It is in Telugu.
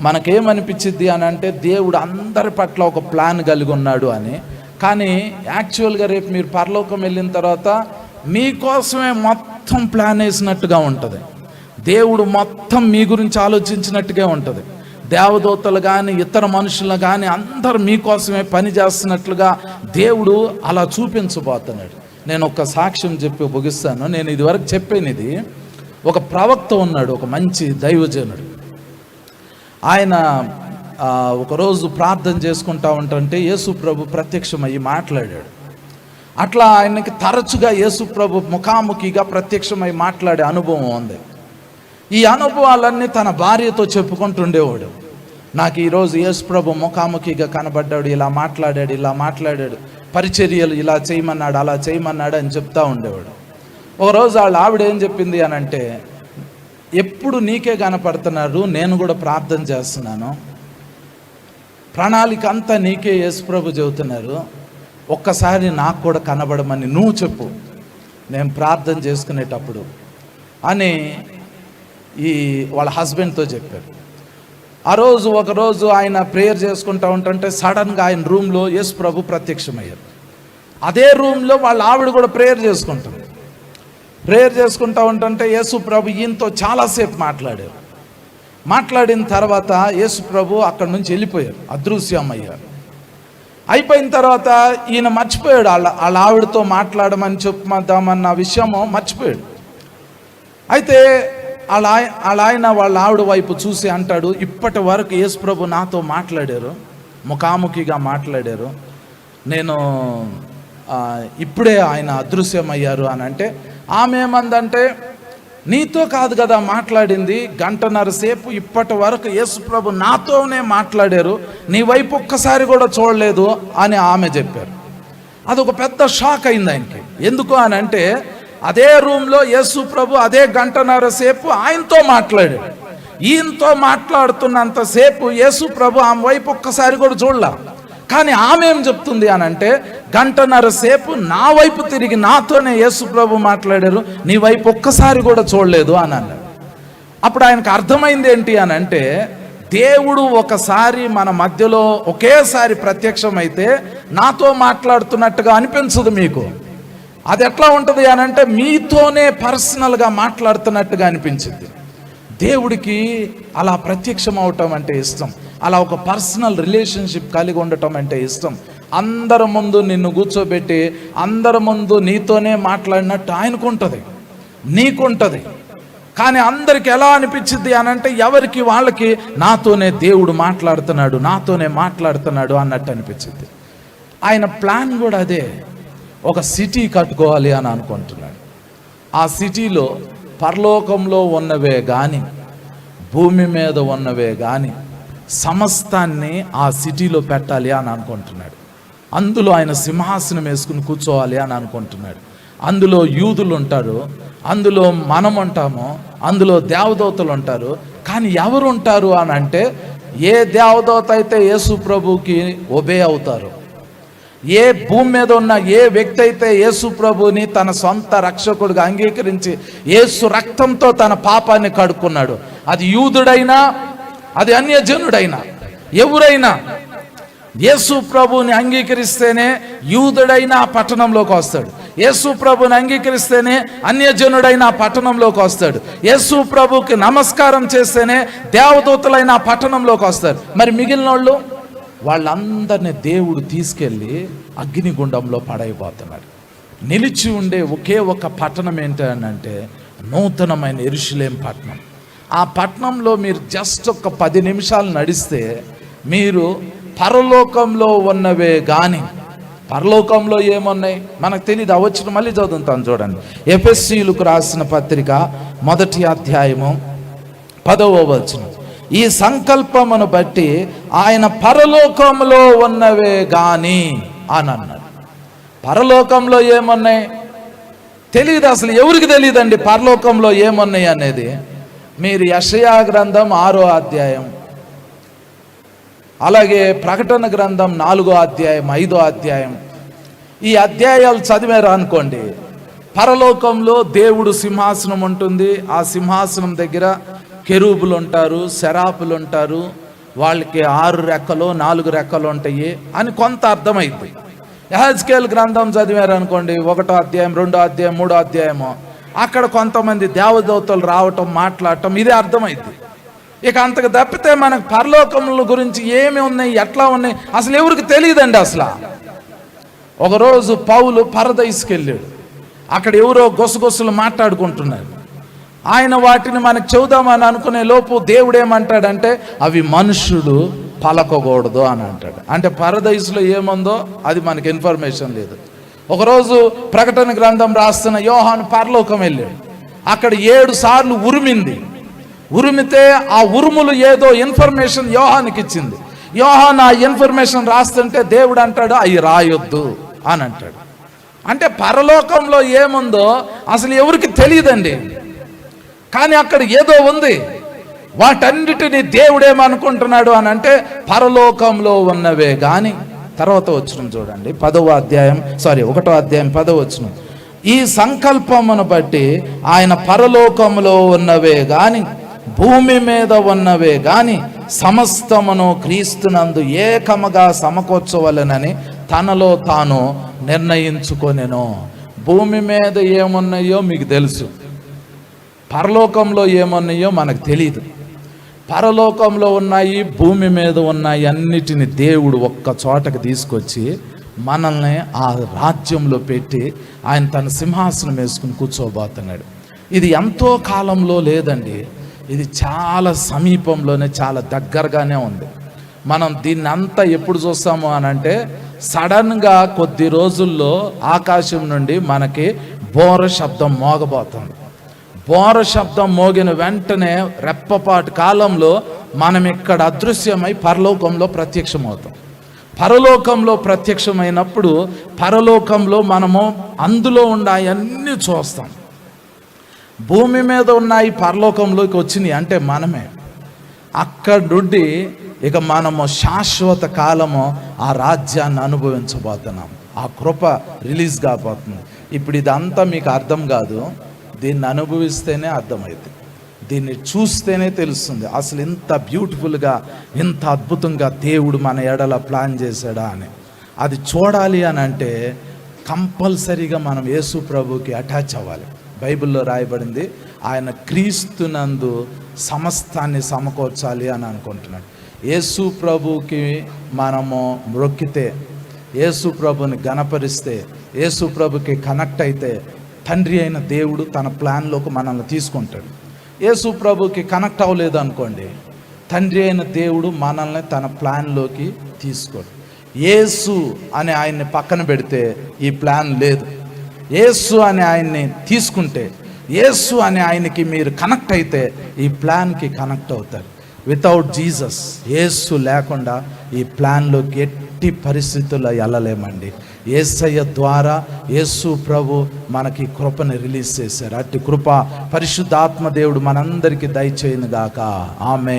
మనకేమనిపించింది అని అంటే దేవుడు అందరి పట్ల ఒక ప్లాన్ కలిగి ఉన్నాడు అని. కానీ యాక్చువల్గా రేపు మీరు పరలోకం వెళ్ళిన తర్వాత మీకోసమే మొత్తం ప్లాన్ వేసినట్టుగా ఉంటుంది. దేవుడు మొత్తం మీ గురించి ఆలోచించినట్టుగా ఉంటుంది. దేవదూతలు కానీ ఇతర మనుషులు కానీ అందరు మీకోసమే పని చేస్తున్నట్లుగా దేవుడు అలా చూపించబోతున్నాడు. నేను ఒక సాక్ష్యం చెప్పి ముగిస్తాను. నేను ఇదివరకు చెప్పాను ఇది ఒక ప్రవక్త ఉన్నాడు ఒక మంచి దైవజనుడు. ఆయన ఒకరోజు ప్రార్థన చేసుకుంటా ఉంటుంటే యేసు ప్రభు ప్రత్యక్షమయ్యి మాట్లాడాడు. అట్లా ఆయనకి తరచుగా యేసు ప్రభు ముఖాముఖిగా ప్రత్యక్షమై మాట్లాడే అనుభవం ఉంది. ఈ అనుభవాలన్నీ తన భార్యతో చెప్పుకుంటుండేవాడు. నాకు ఈరోజు యేసు ప్రభు ముఖాముఖిగా కనబడ్డాడు ఇలా మాట్లాడాడు ఇలా మాట్లాడాడు పరిచర్యలు ఇలా చేయమన్నాడు అలా చేయమన్నాడు అని చెప్తా ఉండేవాడు. ఒకరోజు వాళ్ళ ఆవిడ ఏం చెప్పింది అని అంటే ఎప్పుడు నీకే కనపడుతున్నారు నేను కూడా ప్రార్థన చేస్తున్నాను. ప్రణాళిక అంతా నీకే యేసుప్రభు చెబుతున్నారు. ఒక్కసారి నాకు కూడా కనబడమని నువ్వు చెప్పు. నేను ప్రార్థన చేసుకునేటప్పుడు అని ఈ వాళ్ళ హస్బెండ్తో చెప్పారు ఆ రోజు ఒకరోజు ఆయన ప్రేయర్ చేసుకుంటా ఉంటుంటే సడన్గా ఆయన రూమ్లో యేసు ప్రభు ప్రత్యక్షమయ్యారు. అదే రూమ్లో వాళ్ళ ఆవిడ కూడా ప్రేయర్ చేసుకుంటుంది. ప్రేయర్ చేసుకుంటా ఉంటుంటే యేసు ప్రభు ఈయనతో చాలాసేపు మాట్లాడారు. మాట్లాడిన తర్వాత యేసు ప్రభు అక్కడి నుంచి వెళ్ళిపోయారు అదృశ్యం అయ్యారు అయిపోయిన తర్వాత ఈయన మర్చిపోయాడు వాళ్ళ వాళ్ళ ఆవిడతో మాట్లాడమని చెప్పుదామన్న విషయము మర్చిపోయాడు. అయితే వాళ్ళ వాళ్ళ ఆయన వాళ్ళ ఆవిడ వైపు చూసి అంటాడు ఇప్పటి వరకు యేసు ప్రభు నాతో మాట్లాడారు ముఖాముఖిగా మాట్లాడారు. నేను ఇప్పుడే ఆయన అదృశ్యమయ్యారు అని అంటే ఆమె ఏమందంటే నీతో కాదు కదా మాట్లాడింది గంటన్నర సేపు ఇప్పటి వరకు యేసుప్రభు నాతోనే మాట్లాడారు నీ వైపు ఒక్కసారి కూడా చూడలేదు అని ఆమె చెప్పారు. అదొక పెద్ద షాక్ అయింది ఆయనకి. ఎందుకు అని అంటే అదే రూమ్లో యేసు ప్రభు అదే గంటన్నర సేపు ఆయనతో మాట్లాడాడు. ఈయనతో మాట్లాడుతున్నంతసేపు యేసు ప్రభు ఆమె వైపు ఒక్కసారి కూడా చూడలా. కానీ ఆమె ఏం చెప్తుంది అని అంటే గంటన్నర సేపు నా వైపు తిరిగి నాతోనే యేసు ప్రభు మాట్లాడారు నీ వైపు ఒక్కసారి కూడా చూడలేదు అని అన్నాడు. అప్పుడు ఆయనకు అర్థమైంది ఏంటి అని అంటే దేవుడు ఒకసారి మన మధ్యలో ఒకేసారి ప్రత్యక్షమైతే నాతో మాట్లాడుతున్నట్టుగా అనిపించదు మీకు. అది ఎట్లా ఉంటుంది అని అంటే మీతోనే పర్సనల్గా మాట్లాడుతున్నట్టుగా అనిపించింది. దేవుడికి అలా ప్రత్యక్షం అవటం అంటే ఇష్టం. అలా ఒక పర్సనల్ రిలేషన్షిప్ కలిగి ఉండటం అంటే ఇష్టం. అందరి ముందు నిన్ను కూర్చోబెట్టి అందరి ముందు నీతోనే మాట్లాడినట్టు ఆయనకుంటుంది నీకుంటుంది. కానీ అందరికి ఎలా అనిపించింది అని అంటే ఎవరికి వాళ్ళకి నాతోనే దేవుడు మాట్లాడుతున్నాడు నాతోనే మాట్లాడుతున్నాడు అన్నట్టు అనిపించింది ఆయన ప్లాన్ కూడా అదే ఒక సిటీ కట్టుకోవాలి అని అనుకుంటున్నాడు. ఆ సిటీలో పరలోకంలో ఉన్నవే కానీ భూమి మీద ఉన్నవే కానీ సమస్తాన్ని ఆ సిటీలో పెట్టాలి అని అనుకుంటున్నాడు. అందులో ఆయన సింహాసనం వేసుకుని కూర్చోవాలి అని అనుకుంటున్నాడు. అందులో యూదులు ఉంటారు అందులో మనం ఉంటాము అందులో దేవదూతలు ఉంటారు. కానీ ఎవరు ఉంటారు అని అంటే ఏ దేవదూత అయితే యేసు ప్రభుకి ఒబే అవుతారు? ఏ భూమి మీద ఉన్న ఏ వ్యక్తి అయితే యేసు ప్రభుని తన సొంత రక్షకుడిగా అంగీకరించి యేసు రక్తంతో తన పాపాన్ని కడుక్కున్నాడు? అది యూదుడైనా అది అన్యజనుడైనా ఎవరైనా యేసు ప్రభుని అంగీకరిస్తేనే యూదుడైన ఆ పట్టణంలోకి వస్తాడు. యేసు ప్రభుని అంగీకరిస్తేనే అన్యజనుడైన ఆ పట్టణంలోకి వస్తాడు. యేసు ప్రభుకి నమస్కారం చేస్తేనే దేవదూతలైన ఆ పట్టణంలోకి వస్తారు. మరి మిగిలిన వాళ్ళు వాళ్ళందరినీ దేవుడు తీసుకెళ్ళి అగ్నిగుండంలో పడైపోతున్నాడు. నిలిచి ఉండే ఒకే ఒక పట్టణం ఏంటంటే నూతనమైన ఎరుషులేం పట్టణం. ఆ పట్టణంలో మీరు జస్ట్ ఒక పది నిమిషాలు నడిస్తే మీరు పరలోకంలో ఉన్నవే కానీ పరలోకంలో ఏమున్నాయి? మనకు తెలియదు అవచ్చిన మళ్ళీ చదువుతాను చూడండి. ఎఫ్ఎస్సీలకు రాసిన పత్రిక మొదటి అధ్యాయము పదవ వచనం. ఈ సంకల్పమును బట్టి ఆయన పరలోకంలో ఉన్నవే గాని అని అన్నాడు. పరలోకంలో ఏమున్నాయి? తెలియదు అసలు. ఎవరికి తెలియదండి పరలోకంలో ఏమున్నాయి అనేది? మీరు యషయా గ్రంథం ఆరో అధ్యాయం అలాగే ప్రకటన గ్రంథం నాలుగో అధ్యాయం ఐదో అధ్యాయం. ఈ అధ్యాయాలు చదివారు అనుకోండి. పరలోకంలో దేవుడు సింహాసనం ఉంటుంది. ఆ సింహాసనం దగ్గర కెరూబులు ఉంటారు శరాపులు ఉంటారు వాళ్ళకి ఆరు రెక్కలు నాలుగు రెక్కలు ఉంటాయి అని కొంత అర్థమైంది యహజ్కేల్ గ్రంథం చదివారు అనుకోండి. ఒకటో అధ్యాయం రెండో అధ్యాయం మూడో అధ్యాయము. అక్కడ కొంతమంది దేవదూతలు రావటం మాట్లాడటం ఇదే అర్థమైంది ఇక అంతకు తప్పితే మనకు పరలోకముల గురించి ఏమి ఉన్నాయి ఎట్లా ఉన్నాయి అసలు ఎవరికి తెలియదండి అసలు. ఒకరోజు పౌలు పరదైస్కి అక్కడ ఎవరో గొసగొసలు మాట్లాడుకుంటున్నారు. ఆయన వాటిని మనకు చెబుదామని అనుకునే లోపు దేవుడు ఏమంటాడంటే అవి మనుషుడు పలకకూడదు అని అంటాడు. అంటే పరదైసులో ఏముందో అది మనకి ఇన్ఫర్మేషన్ లేదు. ఒకరోజు ప్రకటన గ్రంథం రాస్తున్న యోహాను పరలోకం వెళ్ళాడు. అక్కడ ఏడు సార్లు ఉరిమింది. ఉరిమితే ఆ ఉరుములు ఏదో ఇన్ఫర్మేషన్ యోహానికి ఇచ్చింది. యోహాన్ ఆ ఇన్ఫర్మేషన్ రాస్తుంటే దేవుడు అంటాడు అవి రాయొద్దు అని అంటాడు. అంటే పరలోకంలో ఏముందో అసలు ఎవరికి తెలియదండి. కానీ అక్కడ ఏదో ఉంది. వాటన్నిటిని దేవుడేమనుకుంటున్నాడు అని అంటే పరలోకంలో ఉన్నవే కానీ తర్వాత వచ్చిన చూడండి. పదవ అధ్యాయం సారీ ఒకటో అధ్యాయం పదవ వచ్చిన ఈ సంకల్పమును బట్టి ఆయన పరలోకంలో ఉన్నవే కానీ భూమి మీద ఉన్నవే గాని సమస్తమును క్రీస్తునందు ఏకముగా సమకూర్చవలెనని తనలో తాను నిర్ణయించుకొనెను. భూమి మీద ఏమున్నాయో మీకు తెలుసు. పరలోకంలో ఏమున్నాయో మనకు తెలియదు పరలోకంలో ఉన్నాయి భూమి మీద ఉన్నాయి అన్నిటిని దేవుడు ఒక్క చోటకి తీసుకొచ్చి మనల్ని ఆ రాజ్యంలో పెట్టి ఆయన తన సింహాసనం వేసుకుని కూర్చోబోతున్నాడు. ఇది ఎంతో కాలంలో లేదండి. ఇది చాలా సమీపంలోనే చాలా దగ్గరగానే ఉంది. మనం దీన్ని అంతా ఎప్పుడు చూస్తాము అని అంటే సడన్గా కొద్ది రోజుల్లో ఆకాశం నుండి మనకి బోర శబ్దం మోగబోతుంది. బోర శబ్దం మోగిన వెంటనే రెప్పపాటు కాలంలో మనం ఇక్కడ అదృశ్యమై పరలోకంలో ప్రత్యక్షమవుతాం. పరలోకంలో ప్రత్యక్షమైనప్పుడు పరలోకంలో మనము అందులో ఉన్నాయన్నీ చూస్తాం. భూమి మీద ఉన్నాయి పరలోకంలోకి వచ్చినాయి అంటే మనమే. అక్కడ నుండి ఇక మనము శాశ్వత కాలము ఆ రాజ్యాన్ని అనుభవించబోతున్నాం. ఆ కృప రిలీజ్ కాబోతుంది. ఇప్పుడు ఇదంతా మీకు అర్థం కాదు. దీన్ని అనుభవిస్తేనే అర్థమవుతుంది దీన్ని చూస్తేనే తెలుస్తుంది. అసలు ఇంత బ్యూటిఫుల్గా ఇంత అద్భుతంగా దేవుడు మన ఎడల ప్లాన్ చేశాడా అని. అది చూడాలి అని అంటే కంపల్సరీగా మనం యేసు ప్రభుకి అటాచ్ అవ్వాలి. బైబిల్లో రాయబడింది ఆయన క్రీస్తునందు సమస్తాన్ని సమకూర్చాలి అని అనుకుంటున్నాడు. యేసు ప్రభుకి మనము మొక్కితే యేసు ప్రభుని గణపరిస్తే యేసు ప్రభుకి కనెక్ట్ అయితే తండ్రి అయిన దేవుడు తన ప్లాన్లోకి మనల్ని తీసుకుంటాడు. యేసు ప్రభుకి కనెక్ట్ అవ్వలేదు అనుకోండి తండ్రి అయిన దేవుడు మనల్ని తన ప్లాన్లోకి తీసుకోడు. యేసు అని ఆయన్ని పక్కన పెడితే ఈ ప్లాన్ లేదు. యేసు అనే ఆయన్ని తీసుకుంటే యేసు అనే ఆయనకి మీరు కనెక్ట్ అయితే ఈ ప్లాన్కి కనెక్ట్ అవుతారు. వితౌట్ జీసస్ యేసు లేకుండా ఈ ప్లాన్లోకి ఎట్టి పరిస్థితుల్లో వెళ్ళలేమండి ఏసయ్య ద్వారా యేసు ప్రభు మనకి కృపని రిలీజ్ చేశారు. అట్టి కృప పరిశుద్ధాత్మ దేవుడు మనందరికీ దయచేయను గాక ఆమె